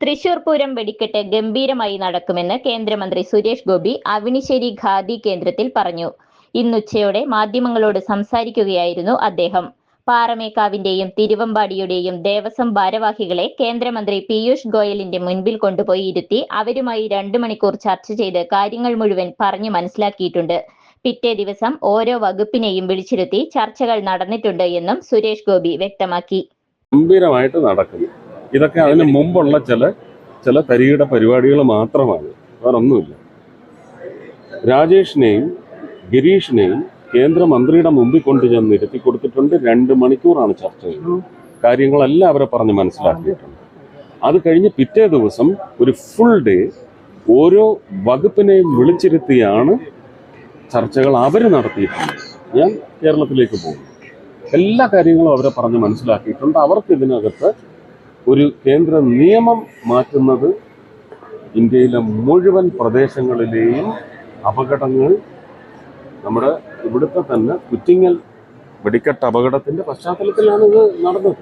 തൃശൂർ പൂരം വെടിക്കെട്ട് ഗംഭീരമായി നടക്കുമെന്ന് കേന്ദ്രമന്ത്രി സുരേഷ് ഗോപി അവിനിശ്ശേരി ഖാദി കേന്ദ്രത്തിൽ പറഞ്ഞു. ഇന്നുച്ചയോടെ മാധ്യമങ്ങളോട് സംസാരിക്കുകയായിരുന്നു അദ്ദേഹം. പാറമേക്കാവിന്റെയും തിരുവമ്പാടിയുടെയും ദേവസ്വം ഭാരവാഹികളെ കേന്ദ്രമന്ത്രി പീയൂഷ് ഗോയലിന്റെ മുൻപിൽ കൊണ്ടുപോയി ഇരുത്തി അവരുമായി രണ്ടു മണിക്കൂർ ചർച്ച ചെയ്ത് കാര്യങ്ങൾ മുഴുവൻ പറഞ്ഞു മനസ്സിലാക്കിയിട്ടുണ്ട്. പിറ്റേ ദിവസം ഓരോ വകുപ്പിനെയും വിളിച്ചിരുത്തി ചർച്ചകൾ നടന്നിട്ടുണ്ട് എന്നും സുരേഷ് ഗോപി വ്യക്തമാക്കി. ഗംഭീരമായിട്ട് നടക്കുന്നു. ഇതൊക്കെ അതിന് മുമ്പുള്ള ചില ചില തരികിട പരിപാടികൾ മാത്രമാണ്. വേറൊന്നുമില്ല. രാജേഷിനെയും ഗിരീഷിനെയും കേന്ദ്രമന്ത്രിയുടെ മുമ്പിൽ കൊണ്ടുചെന്ന് ഇരുത്തി കൊടുത്തിട്ടുണ്ട്. രണ്ട് മണിക്കൂറാണ് ചർച്ച ചെയ്തത്. കാര്യങ്ങളെല്ലാം അവരെ പറഞ്ഞ് മനസ്സിലാക്കിയിട്ടുണ്ട്. അത് കഴിഞ്ഞ് പിറ്റേ ദിവസം ഒരു ഫുൾ ഡേ ഓരോ വകുപ്പിനെയും വിളിച്ചിരുത്തിയാണ് ചർച്ചകൾ അവർ നടത്തിയിട്ടുള്ളത്. ഞാൻ കേരളത്തിലേക്ക് പോകുന്നു. എല്ലാ കാര്യങ്ങളും അവരെ പറഞ്ഞ് മനസ്സിലാക്കിയിട്ടുണ്ട്. അവർക്ക് ഇതിനകത്ത് ഒരു കേന്ദ്ര നിയമം മാറ്റുന്നത് ഇന്ത്യയിലെ മുഴുവൻ പ്രദേശങ്ങളിലെയും അപകടങ്ങൾ നമ്മുടെ ഇവിടുത്തെ തന്നെ കുറ്റിങ്ങൽ വെടിക്കെട്ട് അപകടത്തിന്റെ പശ്ചാത്തലത്തിലാണ് ഇത് നടന്നത്.